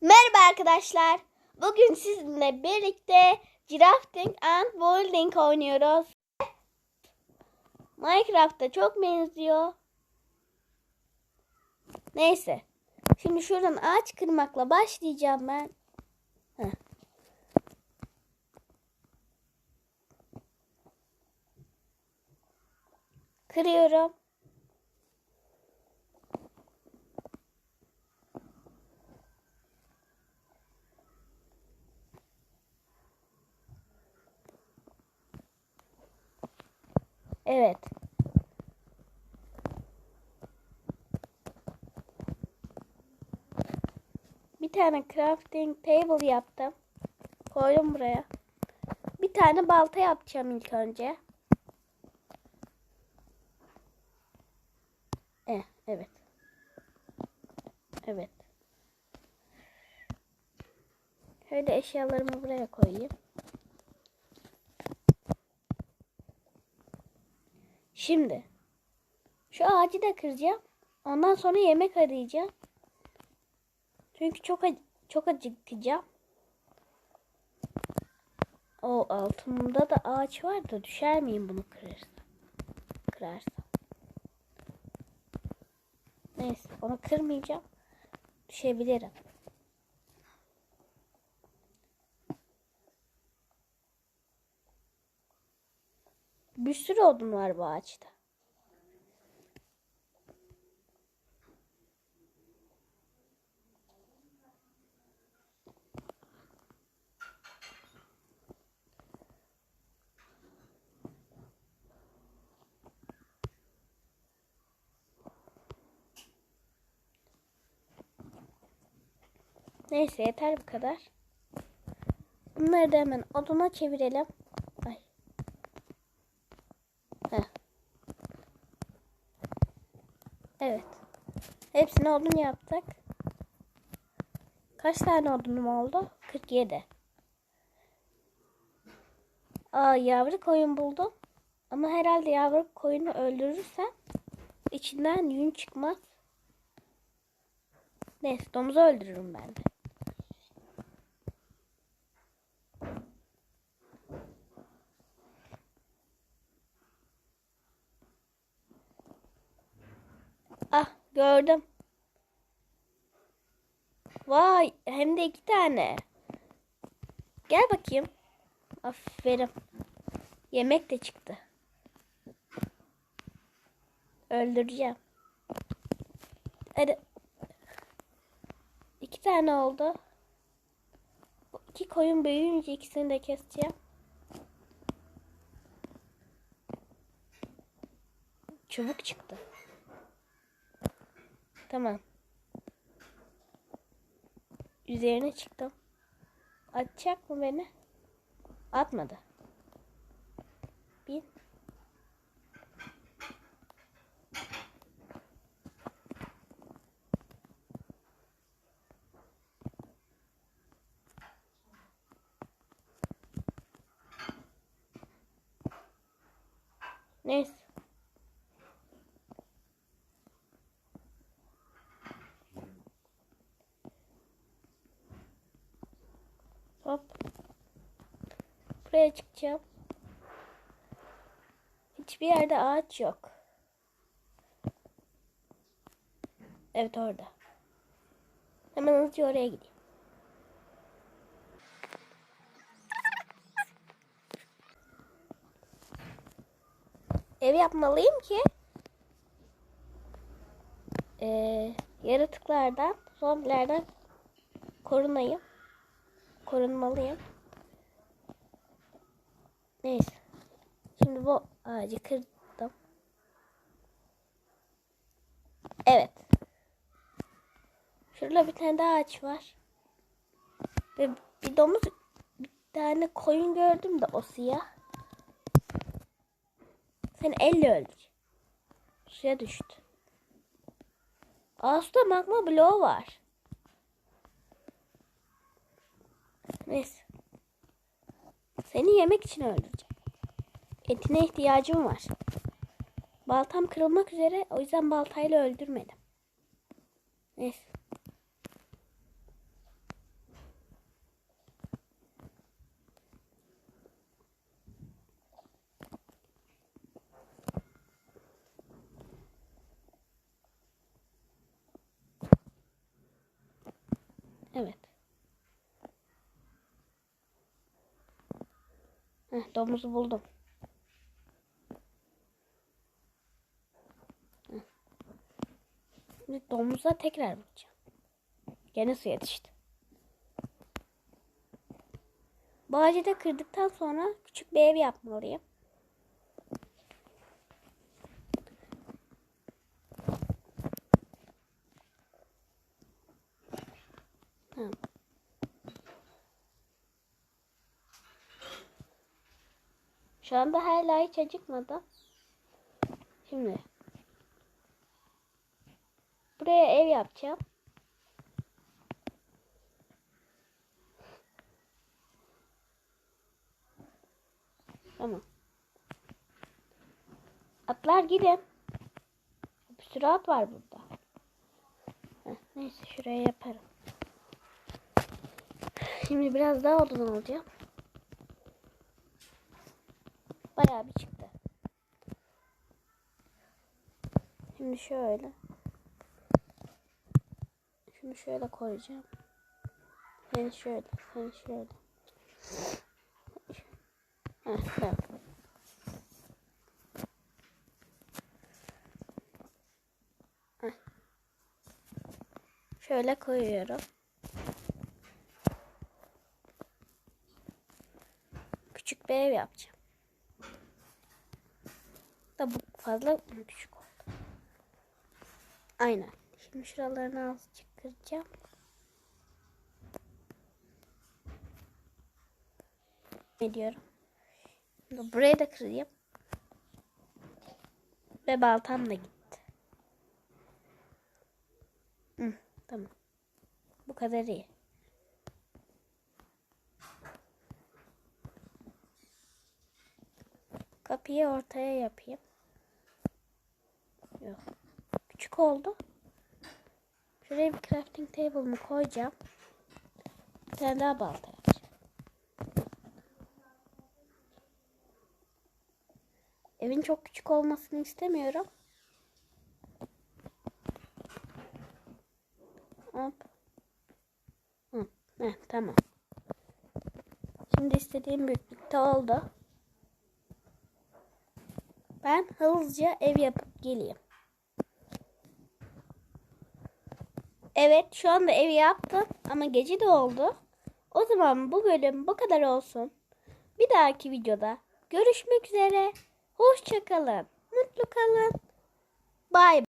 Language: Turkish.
Merhaba arkadaşlar. Bugün sizinle birlikte Drafting and Building oynuyoruz. Minecraft'ta çok benziyor. Neyse. Şimdi şuradan ağaç kırmakla başlayacağım ben. Heh. Kırıyorum. Evet. Bir tane crafting table yaptım. Koydum buraya. Bir tane balta yapacağım ilk önce. Eh, evet. Evet. Şöyle eşyalarımı buraya koyayım. Şimdi şu ağacı da kıracağım. Ondan sonra yemek arayacağım. Çünkü çok çok acıkacağım. O altımda da ağaç var da düşer miyim bunu kırarsam? Kırarsam. Neyse onu kırmayacağım. Düşebilirim. Bir sürü odun var bu ağaçta. Neyse yeter bu kadar. Bunları da hemen oduna çevirelim. Ay. Heh. Evet. Hepsini odun yaptık. Kaç tane odunum oldu? 47. Aa yavru koyun buldum. Ama herhalde yavru koyunu öldürürsem içinden yün çıkmaz. Neyse domuzu öldürürüm ben de. Gördüm. Vay hem de iki tane. Gel bakayım. Aferin. Yemek de çıktı. Öldüreceğim. Hadi. İki tane oldu. Bu iki koyun büyüyünce ikisini de keseceğim. Çubuk çıktı. Tamam. Üzerine çıktım. Atacak mı beni? Atmadı. Bin. Neyse. Hop. Buraya çıkacağım. Hiçbir yerde ağaç yok. Evet orada. Hemen hızlıca oraya gideyim. Ev yapmalıyım ki eee, yaratıklardan, zombilerden korunayım. Korunmalıyım. Neyse. Şimdi bu ağacı kırdım. Evet. Şurada bir tane daha ağaç var. Ve bir domuz bir tane koyun gördüm de o siyah. Sen elle öldür. Suya düştü. Ağustos magma bloğu var. Neyse. Seni yemek için öldüreceğim. Etine ihtiyacım var. Baltam kırılmak üzere o yüzden baltayla öldürmedim. Neyse. Heh, domuzu buldum. Heh. Şimdi domuza tekrar bakacağım. Gene su yetişti. Bu da kırdıktan sonra küçük bir ev yapmalıyım. Tamam. Şu anda hala hiç acıkmadı. Şimdi buraya ev yapacağım. Tamam. Atlar gidin. Bir sürü at var burada. Heh, neyse şuraya yaparım. Şimdi biraz daha odun alacağım. Bayağı bir çıktı. Şimdi şöyle. Şunu şöyle koyacağım. Sen şöyle, sen şöyle. Heh, tamam. Şöyle koyuyorum. Küçük bir ev yapacağım. Fazla küçük oldu. Aynen. Şimdi şuralarını azıcık kıracağım. Ediyorum. Şimdi burayı da kırayım. Ve baltam da gitti. Hı, tamam. Bu kadar iyi. Kapıyı ortaya yapayım. Yok. Küçük oldu. Şuraya bir crafting table'ımı koyacağım. Bir tane daha balta. Evin çok küçük olmasını istemiyorum. Hop. Hı, heh, tamam. Şimdi istediğim büyüklükte oldu. Ben hızlıca ev yapıp geleyim. Evet şu anda evi yaptım ama gece de oldu. O zaman bu bölüm bu kadar olsun. Bir dahaki videoda görüşmek üzere. Hoşçakalın. Mutlu kalın. Bay.